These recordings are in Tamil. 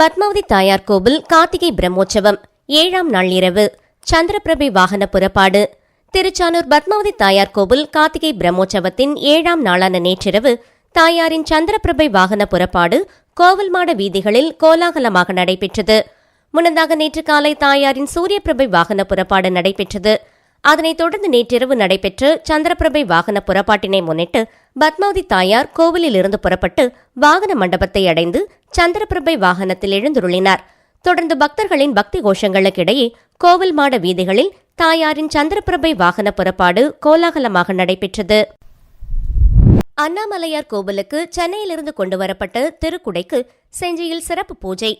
பத்மாவதி தாயார் கோவில் கார்த்திகை பிரம்மோற்சவம் ஏழாம் நாள் இரவு. சந்திரபிரபை வாகன புறப்பாடு. திருச்சானூர் பத்மாவதி தாயார் கோவில் கார்த்திகை பிரம்மோற்சவத்தின் ஏழாம் நாளான நேற்றிரவு தாயாரின் சந்திரபிரபை வாகன புறப்பாடு கோவில் மாட வீதிகளில் கோலாகலமாக நடைபெற்றது. முன்னதாக நேற்று காலை தாயாரின் சூரியபிரபை வாகன புறப்பாடு நடைபெற்றது. அதனைத் தொடர்ந்து நேற்றிரவு நடைபெற்ற சந்திரபிரபை வாகன புறப்பாட்டினை முன்னிட்டு பத்மாவதி தாயார் கோவிலில் இருந்து புறப்பட்டு வாகன மண்டபத்தை அடைந்து சந்திரபிரபை வாகனத்தில் எழுந்துருளினார். தொடர்ந்து பக்தர்களின் பக்தி கோஷங்களுக்கிடையே கோவில் மாட வீதிகளில் தாயாரின் சந்திரபிரபை வாகன புறப்பாடு கோலாகலமாக நடைபெற்றது. அண்ணாமலையார் கோவிலுக்கு சென்னையிலிருந்து கொண்டுவரப்பட்ட திருக்குடைக்கு செஞ்சியில் சிறப்பு பூஜை.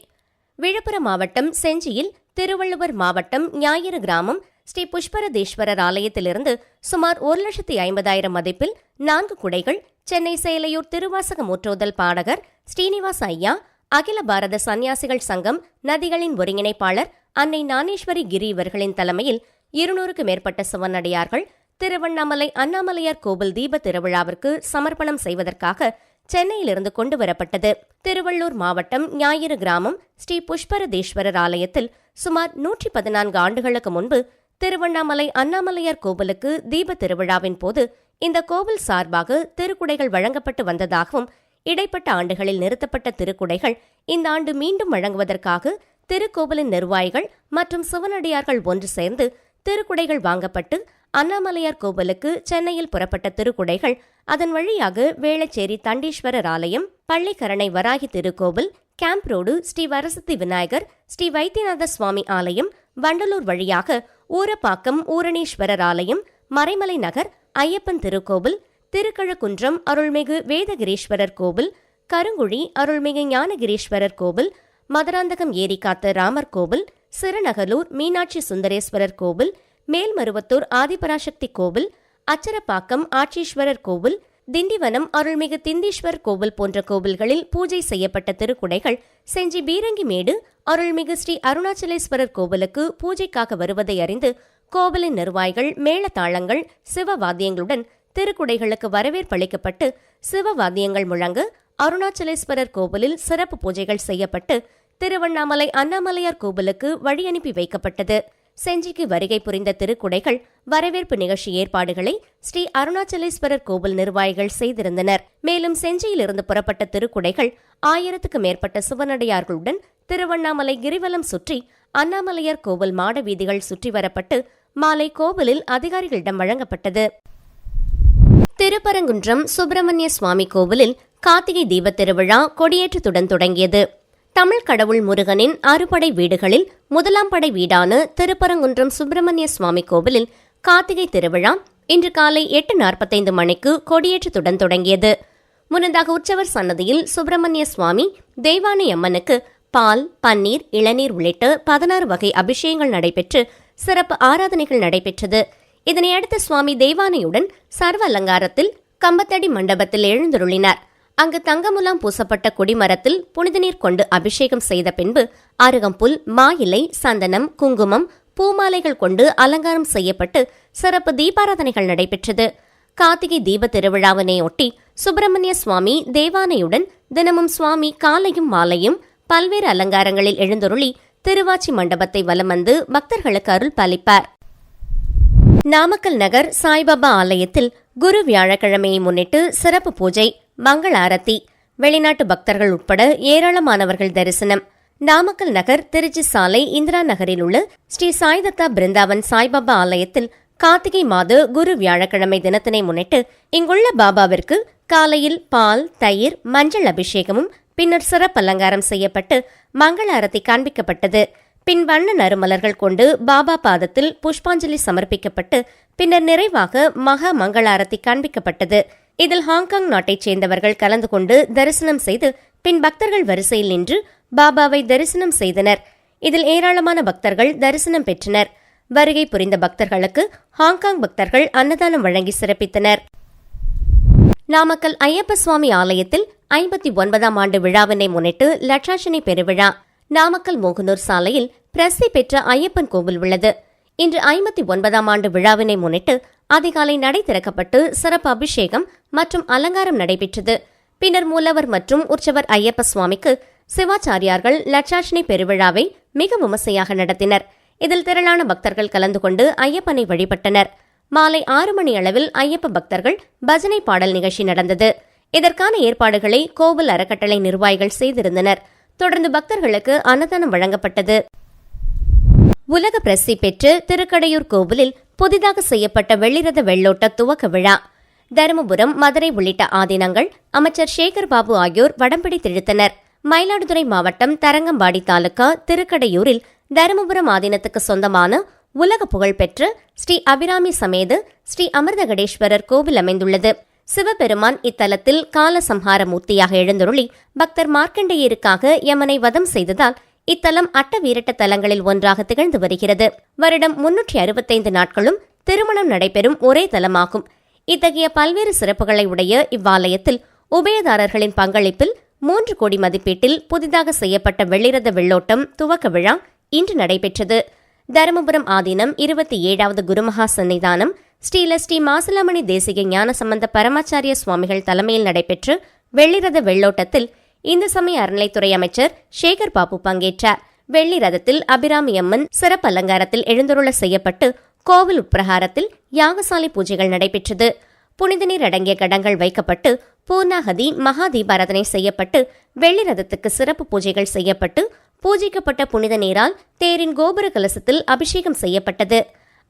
விழுப்புரம் மாவட்டம் செஞ்சியில் திருவள்ளுவர் மாவட்டம் ஞாயிறு கிராமம் ஸ்ரீ புஷ்பரதேஸ்வரர் ஆலயத்திலிருந்து சுமார் ஒரு லட்சத்தி ஐம்பதாயிரம் மதிப்பில் நான்கு குடைகள் சென்னை சேலையூர் திருவாசக முற்றோதல் பாடகர் ஸ்ரீனிவாஸ் ஐயா அகில பாரத சன்னியாசிகள் சங்கம் நதிகளின் ஒருங்கிணைப்பாளர் அன்னை நானேஸ்வரி கிரி இவர்களின் தலைமையில் இருநூறுக்கு மேற்பட்ட சிவனடியார்கள் திருவண்ணாமலை அண்ணாமலையார் கோவில் தீப திருவிழாவிற்கு சமர்ப்பணம் செய்வதற்காக சென்னையிலிருந்து கொண்டு வரப்பட்டது. திருவள்ளூர் மாவட்டம் ஞாயிறு கிராமம் ஸ்ரீ புஷ்பரதேஸ்வரர் ஆலயத்தில் சுமார் நூற்றி பதினான்கு ஆண்டுகளுக்கு முன்பு திருவண்ணாமலை அண்ணாமலையார் கோவிலுக்கு தீப திருவிழாவின் போது இந்த கோவில் சார்பாக திருக்குடைகள் வழங்கப்பட்டு வந்ததாகவும் இடைப்பட்ட ஆண்டுகளில் நிறுத்தப்பட்ட திருக்குடைகள் இந்த ஆண்டு மீண்டும் வழங்குவதற்காக திருக்கோவிலின் நிர்வாகிகள் மற்றும் சிவனடியார்கள் ஒன்று சேர்ந்து திருக்குடைகள் வாங்கப்பட்டு அண்ணாமலையார் கோவிலுக்கு சென்னையில் புறப்பட்ட திருக்குடைகள் அதன் வழியாக வேளச்சேரி தண்டீஸ்வரர் ஆலயம் பள்ளிக்கரணை வராகி திருக்கோவில் கேம்ப் ரோடு ஸ்ரீ வரசதி விநாயகர் ஸ்ரீ வைத்தியநாத சுவாமி ஆலயம் வண்டலூர் வழியாக ஊரப்பாக்கம் ஊரணீஸ்வரர் ஆலயம் மறைமலை நகர் ஐயப்பன் திருக்கோவில் திருக்கழுக்குன்றம் அருள்மிகு வேதகிரீஸ்வரர் கோவில் கருங்குழி அருள்மிகு ஞானகிரீஸ்வரர் கோவில் மதுராந்தகம் ஏரிக்காத்த ராமர் கோவில் சிறுநகலூர் மீனாட்சி சுந்தரேஸ்வரர் கோவில் மேல்மருவத்தூர் ஆதிபராசக்தி கோவில் அச்சரப்பாக்கம் ஆட்சீஸ்வரர் கோவில் திண்டிவனம் அருள்மிகு திந்தீஸ்வர் கோவில் போன்ற கோவில்களில் பூஜை செய்யப்பட்ட திருக்குடைகள் செஞ்சி பீரங்கிமேடு அருள்மிகு ஸ்ரீ அருணாச்சலேஸ்வரர் கோவிலுக்கு பூஜைக்காக வருவதை அறிந்து கோவிலின் நிர்வாகிகள் மேளதாளங்கள் சிவவாத்தியங்களுடன் திருக்குடைகளுக்கு வரவேற்பளிக்கப்பட்டு சிவவாத்தியங்கள் முழங்க அருணாச்சலேஸ்வரர் கோவிலில் சிறப்பு பூஜைகள் செய்யப்பட்டு திருவண்ணாமலை அண்ணாமலையார் கோவிலுக்கு வழியனுப்பி வைக்கப்பட்டது. செஞ்சிக்கு வருகை புரிந்த திருக்குடைகள் வரவேற்பு நிகழ்ச்சி ஏற்பாடுகளை ஸ்ரீ அருணாச்சலேஸ்வரர் கோவில் நிர்வாகிகள் செய்திருந்தனர். மேலும் செஞ்சியிலிருந்து புறப்பட்ட திருக்குடைகள் ஆயிரத்துக்கு மேற்பட்ட சுவனடையார்களுடன் திருவண்ணாமலை கிரிவலம் சுற்றி அண்ணாமலையார் கோவில் மாட வீதிகள் சுற்றி வரப்பட்டு மாலை கோவிலில் அதிகாரிகளிடம் வழங்கப்பட்டது. திருப்பரங்குன்றம் சுப்பிரமணிய சுவாமி கோவிலில் கார்த்திகை தீபத் திருவிழா கொடியேற்றத்துடன் தொடங்கியது. தமிழ் கடவுள் முருகனின் அறுபடை வீடுகளில் முதலாம் படை வீடான திருப்பரங்குன்றம் சுப்பிரமணிய சுவாமி கோவிலில் கார்த்திகை திருவிழா இன்று காலை எட்டு நாற்பத்தைந்து மணிக்கு கொடியேற்றத்துடன் தொடங்கியது. முன்னதாக உற்சவர் சன்னதியில் சுப்பிரமணிய சுவாமி தெய்வானை அம்மனுக்கு பால் பன்னீர் இளநீர் உள்ளிட்ட பதினாறு வகை அபிஷேகங்கள் நடைபெற்று சிறப்பு ஆராதனைகள் நடைபெற்றது. இதனையடுத்து சுவாமி தெய்வானையுடன் சர்வ அலங்காரத்தில் கம்பத்தடி மண்டபத்தில் எழுந்தருளினார். அங்கு தங்கமுலாம் பூசப்பட்ட கொடிமரத்தில் புனித நீர் கொண்டு அபிஷேகம் செய்த பின்பு அருகம்புல் மா இலை சந்தனம் குங்குமம் பூமாலைகள் கொண்டு அலங்காரம் செய்யப்பட்டு சிறப்பு தீபாராதனைகள் நடைபெற்றது. கார்த்திகை தீப திருவிழாவினையொட்டி சுப்பிரமணிய சுவாமி தேவானையுடன் தினமும் சுவாமி காலையும் மாலையும் பல்வேறு அலங்காரங்களில் எழுந்தருளி திருவாச்சி மண்டபத்தை வலம் வந்து பக்தர்களுக்கு அருள் பாலிப்பார். நாமக்கல் நகர் சாய்பாபா ஆலயத்தில் குரு வியாழக்கிழமையை முன்னிட்டு சிறப்பு பூஜை மங்கள ஆரத்தி. வெளிநாட்டு பக்தர்கள் உட்பட ஏராளமானவர்கள் தரிசனம். நாமக்கல் நகர் திருச்சி சாலை இந்திரா நகரில் உள்ள ஸ்ரீ சாய்தத்தா பிருந்தாவன் சாய்பாபா ஆலயத்தில் கார்த்திகை மாத குரு வியாழக்கிழமை தினத்தினை முன்னிட்டு இங்குள்ள பாபாவிற்கு காலையில் பால் தயிர் மஞ்சள் அபிஷேகமும் பின்னர் சிறப்பு அலங்காரம் செய்யப்பட்டு மங்கள ஆரத்தி காண்பிக்கப்பட்டது. பின் வண்ண நறுமலர்கள் கொண்டு பாபா பாதத்தில் புஷ்பாஞ்சலி சமர்ப்பிக்கப்பட்டு பின்னர் நிறைவாக மகா மங்களாரத்தி காண்பிக்கப்பட்டது. இதில் ஹாங்காங் நாட்டைச் சேர்ந்தவர்கள் கலந்து கொண்டு தரிசனம் செய்து பின் பக்தர்கள் வரிசையில் நின்று பாபாவை தரிசனம் செய்தனர். இதில் ஏராளமான பக்தர்கள் தரிசனம் பெற்றனர். வருகை புரிந்த பக்தர்களுக்கு ஹாங்காங் பக்தர்கள் அன்னதானம் வழங்கி சிறப்பித்தனர். நாமக்கல் ஐயப்ப சுவாமி ஆலயத்தில் ஐம்பத்தி ஒன்பதாம் ஆண்டு விழாவினை முன்னிட்டு லட்சாட்சணி பெருவிழா. நாமக்கல் மோகனூர் சாலையில் பிரசித்தி பெற்ற ஐயப்பன் கோவில் உள்ளது. இன்று ஐம்பத்தி ஒன்பதாம் ஆண்டு விழாவினை முன்னிட்டு அதிகாலை நடை திறக்கப்பட்டு சிறப்பு அபிஷேகம் மற்றும் அலங்காரம் நடைபெற்றது. பின்னர் மூலவர் மற்றும் உற்சவர் ஐயப்ப சுவாமிக்கு சிவாச்சாரியார்கள் லட்சாஷ்னி பெருவிழாவை மிக விமர்சையாக நடத்தினர். இதில் திரளான பக்தர்கள் கலந்து கொண்டு ஐயப்பனை வழிபட்டனர். மாலை ஆறு மணி அளவில் ஐயப்ப பக்தர்கள் பஜனை பாடல் நிகழ்ச்சி நடந்தது. இதற்கான ஏற்பாடுகளை கோவில் அறக்கட்டளை நிர்வாகிகள் செய்திருந்தனர். தொடர்ந்து பக்தர்களுக்கு அன்னதானம் வழங்கப்பட்டது. உலக பிரசித்தி பெற்று திருக்கடையூர் கோவிலில் புதிதாக செய்யப்பட்ட வெள்ளிரத வெள்ளோட்ட துவக்க விழா. தருமபுரம் மதுரை உள்ளிட்ட ஆதீனங்கள் அமைச்சர் சேகர் பாபு ஆகியோர் வடம்பிடி திழுத்தனர். மயிலாடுதுறை மாவட்டம் தரங்கம்பாடி தாலுகா திருக்கடையூரில் தருமபுரம் ஆதீனத்துக்கு சொந்தமான உலக புகழ்பெற்ற ஸ்ரீ அபிராமி சமேது ஸ்ரீ அமிர்தகடேஸ்வரர் கோவில் அமைந்துள்ளது. சிவபெருமான் இத்தலத்தில் காலசம்ஹார மூர்த்தியாக எழுந்தருளி பக்தர் மார்க்கண்டேயருக்காக யமனை வதம் செய்ததால் இத்தலம் அட்ட வீரட்ட தலங்களில் ஒன்றாக திகழ்ந்து வருகிறது. வருடம் முன்னூற்றி அறுபத்தைந்து நாட்களும் திருமணம் நடைபெறும் ஒரே தலமாகும். இத்தகைய பல்வேறு சிறப்புகளை உடைய இவ்வாலயத்தில் உபயதாரர்களின் பங்களிப்பில் மூன்று கோடி மதிப்பீட்டில் புதிதாக செய்யப்பட்ட வெள்ளிரத வெள்ளோட்டம் துவக்க விழா இன்று நடைபெற்றது. தருமபுரம் ஆதீனம் இருபத்தி ஏழாவது குருமகா சன்னிதானம் ஸ்ரீல ஸ்ரீ மாசிலாமணி தேசிக ஞானசம்பந்த பரமாச்சாரிய சுவாமிகள் தலைமையில் நடைபெற்று வெள்ளிரத வெள்ளோட்டத்தில் இந்து சமய அறநிலைத்துறை அமைச்சர் சேகர் பாபு பங்கேற்றார். வெள்ளி ரதத்தில் அபிராமி அம்மன் சிறப்பு அலங்காரத்தில் எழுந்தருள செய்யப்பட்டு கோவில் உட்பிரகாரத்தில் யாகசாலை பூஜைகள் நடைபெற்றது. புனித நீர் அடங்கிய கடங்கள் வைக்கப்பட்டு பூர்ணாகதி மகா தீபாராதனை செய்யப்பட்டு வெள்ளி ரதத்துக்கு சிறப்பு பூஜைகள் செய்யப்பட்டு பூஜிக்கப்பட்ட புனித நீரால் தேரின் கோபுர கலசத்தில் அபிஷேகம் செய்யப்பட்டது.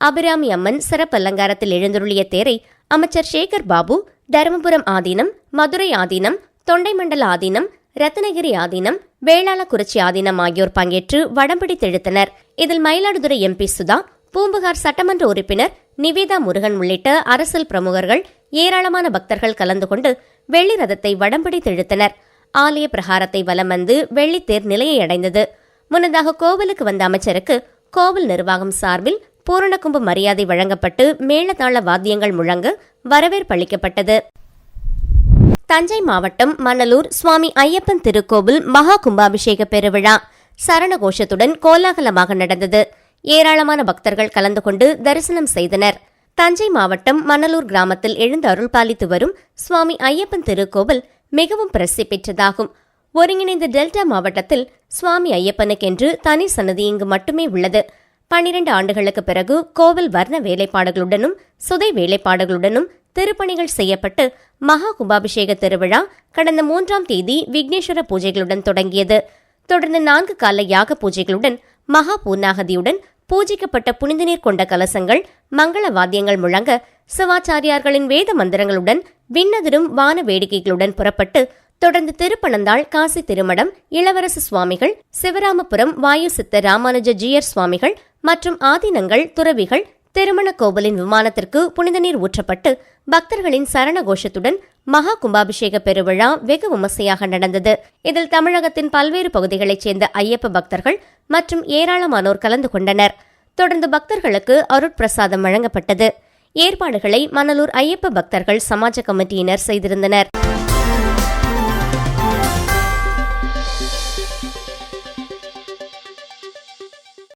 அபிராமி அம்மன் சிறப்பு அலங்காரத்தில் எழுந்தருளிய தேரை அமைச்சர் சேகர் பாபு தருமபுரம் ஆதீனம் மதுரை ஆதீனம் தொண்டைமண்டல ஆதீனம் ரத்னகிரி ஆதீனம் வேளாளக்குறிச்சி ஆதீனம் ஆகியோர் பங்கேற்று வடம்பிடி தெழுத்தனர். இதில் மயிலாடுதுறை எம்பி சுதா பூம்புகார் சட்டமன்ற உறுப்பினர் நிவேதா முருகன் உள்ளிட்ட அரசியல் பிரமுகர்கள் ஏராளமான பக்தர்கள் கலந்து கொண்டு வெள்ளி ரதத்தை வடம்பிடி தெழுத்தனர். ஆலய பிரகாரத்தை வலம் வந்து வெள்ளித்தேர் நிலையை அடைந்தது. முன்னதாக கோவிலுக்கு வந்த அமைச்சருக்கு கோவில் நிர்வாகம் சார்பில் பூரணகும்ப மரியாதை வழங்கப்பட்டு மேளதாள வாத்தியங்கள் முழங்க வரவேற்பளிக்கப்பட்டது தஞ்சை மாவட்டம் மணலூர் சுவாமி ஐயப்பன் திருக்கோவில் மகா கும்பாபிஷேக பெருவிழா சரணகோஷத்துடன் கோலாகலமாக நடந்தது. ஏராளமான பக்தர்கள் கலந்து கொண்டு தரிசனம் செய்தனர். தஞ்சை மாவட்டம் மணலூர் கிராமத்தில் எழுந்து அருள்பாலித்து வரும் சுவாமி ஐயப்பன் திருக்கோவில் மிகவும் பிரசித்தி பெற்றதாகும். ஒருங்கிணைந்த டெல்டா மாவட்டத்தில் சுவாமி ஐயப்பனுக்கென்று தனி சன்னதி இங்கு மட்டுமே உள்ளது. பனிரெண்டு ஆண்டுகளுக்கு பிறகு கோவில் வர்ண வேலைப்பாடுகளுடனும் சுதை வேலைப்பாடுகளுடனும் திருப்பணிகள் செய்யப்பட்டு மகா கும்பாபிஷேக திருவிழா கடந்த மூன்றாம் தேதி விக்னேஸ்வர பூஜைகளுடன் தொடங்கியது. தொடர்ந்து நான்கு கால யாக பூஜைகளுடன் மகா பூர்ணாகதியுடன் பூஜிக்கப்பட்ட புனித நீர் கொண்ட கலசங்கள் மங்கள வாத்தியங்கள் முழங்க சிவாச்சாரியார்களின் வேத மந்திரங்களுடன் விண்ணதிரும் வான வேடிக்கைகளுடன் புறப்பட்டு தொடர்ந்து திருப்பனந்தாள் காசி திருமடம் இளவரசு சுவாமிகள் சிவராமபுரம் வாயு சித்த ராமானுஜ ஜீயர் சுவாமிகள் மற்றும் ஆதீனங்கள் துறவிகள் திருமண கோவிலின் விமானத்திற்கு புனித நீர் ஊற்றப்பட்டு பக்தர்களின் சரண கோஷத்துடன் மகா கும்பாபிஷேக பெருவிழா வெகு விமர்சையாக நடந்தது. இதில் தமிழகத்தின் பல்வேறு பகுதிகளைச் சேர்ந்த ஐயப்ப பக்தர்கள் மற்றும் ஏராளமானோர் கலந்து கொண்டனர். தொடர்ந்து பக்தர்களுக்கு அருட்பிரசாதம் வழங்கப்பட்டது. ஏற்பாடுகளை மணலூர் ஐயப்ப பக்தர்கள் சமாஜ கமிட்டியினர் செய்திருந்தனர்.